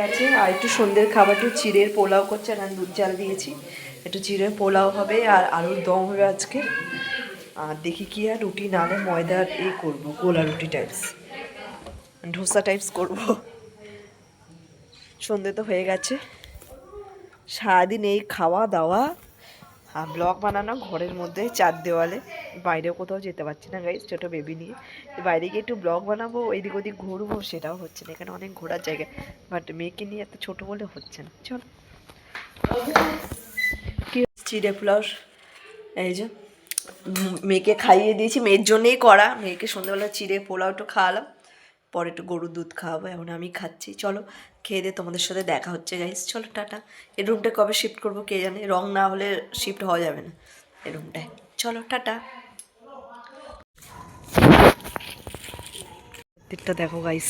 আছে আর একটু সন্ধ্যের খাবার, একটু চিড়ের পোলাও করছে আর দুধ জাল দিয়েছি। একটু চিড়ের পোলাও হবে আর আলুর দম হবে আজকে। আর দেখি কি আর রুটি নালে ময়দার এ করব, গোলা রুটি টাইপস ধোসা টাইপস করব। সন্ধে তো হয়ে গেছে। সারাদিন এই খাওয়া দাওয়া। ব্লগ বানানো ঘরের মধ্যে চার দেওয়ালে। বাইরে কোথাও যেতে পারছি না গাইজ ছোটো বেবি নিয়ে। বাইরে গিয়ে একটু ব্লগ বানাবো এদিক ওদিক ঘুরবো, সেটাও হচ্ছে না। এখানে অনেক ঘোরার জায়গা। বাট মেয়েকে নিয়ে এত ছোটো বলে হচ্ছে না। চলো। চিড়ে পোলাও এই যে মেয়েকে খাইয়ে দিয়েছি, মেয়ের জন্যেই করা। মেয়েকে সন্ধ্যাবেলা চিড়ে পোলাও একটু খাওয়ালাম। পরে একটু গরুর দুধ খাওয়াবো, এখন আমি খাচ্ছি। চলো, খেয়ে দিয়ে তোমাদের সাথে দেখা হচ্ছে গাইস চলো, টাটা। এই রুমটা কবে শিফট করব কে জানে? রং না হলে শিফট হওয়া যাবে না এই রুমটায় চলো, টাটা। দিকটা দেখো গাইস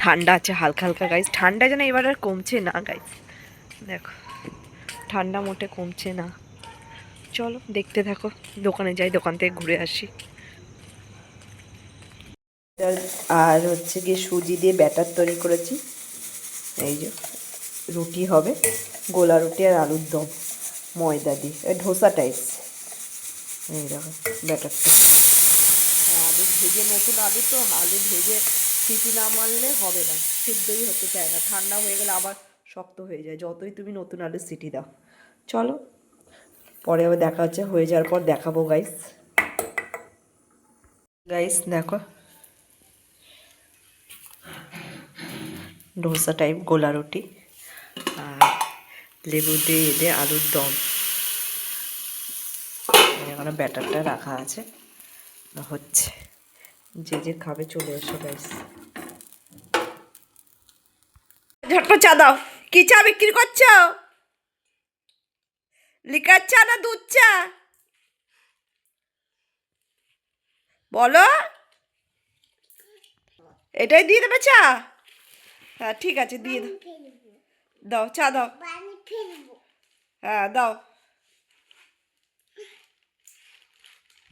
ঠান্ডা আছে, হালকা হালকা গাইস ঠান্ডা যেন এবার আর কমছে না গাইস দেখো, ঠান্ডা মোটে কমছে না। চলো, দেখতে থাকো। দোকানে যাই, দোকান থেকে ঘুরে আসি। আর হচ্ছে গিয়ে সুজি দিয়ে ব্যাটার তৈরি করেছি। এই যে, রুটি হবে, গোলা রুটি আর আলুর দম, ময়দা দিয়ে ধোসা টাইপস এই দেখো ব্যাটারটা আলু ভেজে, নতুন আলু তো, আলু ভেজে সিটি না মারলে হবে না, সিদ্ধই হতে চায় না, ঠান্ডা হয়ে গেলে আবার শক্ত হয়ে যায়, যতই তুমি নতুন আলু সিটি দাও। চলো, পরে আবার দেখা হচ্ছে, হয়ে যাওয়ার পর দেখাবো গাইস গাইস দেখো। ডোসা টাইপ গোলা রুটি আর লেবু দিয়ে এদে আলুর দম। এখানে ব্যাটারটা রাখা আছে। হচ্ছে। যে যে খাবে চলে এসো গাইস ঝটপট চা দাও। কি চা বিক্রি করছ? লিকার চা না দুধ চা? বলো। এটাই দিয়ে দেবে চা? হ্যাঁ ঠিক আছে দিয়ে দাও। দাও চা দাও। হ্যাঁ দাও।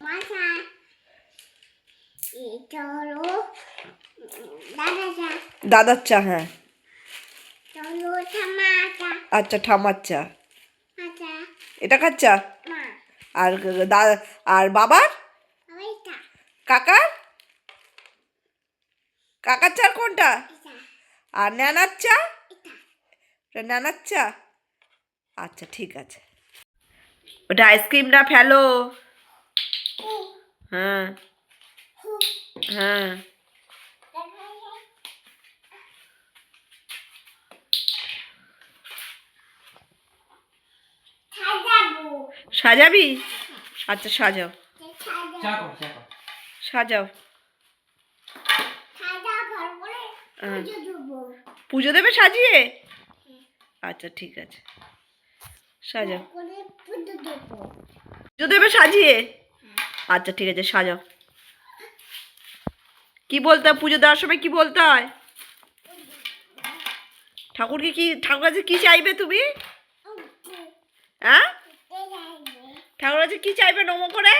মাথা এটা হলো দাদা দাদার চা হ্যাঁ। চলো থামাটা আচ্ছা ঠামার চা। মাথা এটা কার চা? মা। আর দা আর বাবার? ওইটা কাকার? কাকার চার কোনটা? এটা আর ন্যানার চা? এটা। ওটা চা? আচ্ছা ঠিক আছে। ওটা আইসক্রিমটা ফেলো? হ্যাঁ। হ্যাঁ। সাজাবি। আচ্ছা সাজাও। সাজাও সাজাবার পরে হ্যাঁ। পুজো পুজো দেবে সাজিয়ে? আচ্ছা ঠিক আছে। সাজাও। পুজো পুজো দেবে সাজিয়ে? আচ্ছা ঠিক আছে সাজাও। কি বলতে হয়? পুজো দেওয়ার সময় কি বলতে হয়? ঠাকুরকে কি ঠাকুর কাছে কি চাইবে তুমি? হ্যাঁ? ঠাকুর কাছে কি চাইবে নমো করে?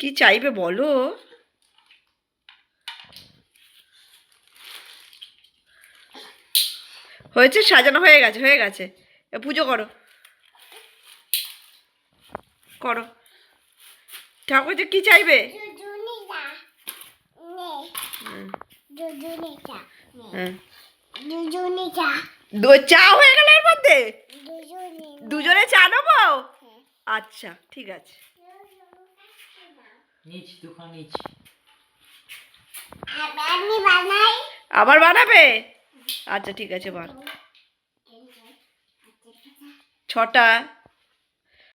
কি চাইবে বলো? হয়েছে সাজানো হয়ে গেছে হয়ে গেছে। পুজো করো। করো। ঠাকুর যে কি চাইবে? হ্যাঁ। চা হয়ে গেল এর মধ্যে দুজনে। চা নেব? আচ্ছা ঠিক আছে। আবার বানাবে? আচ্ছা ঠিক আছে বার ছটা।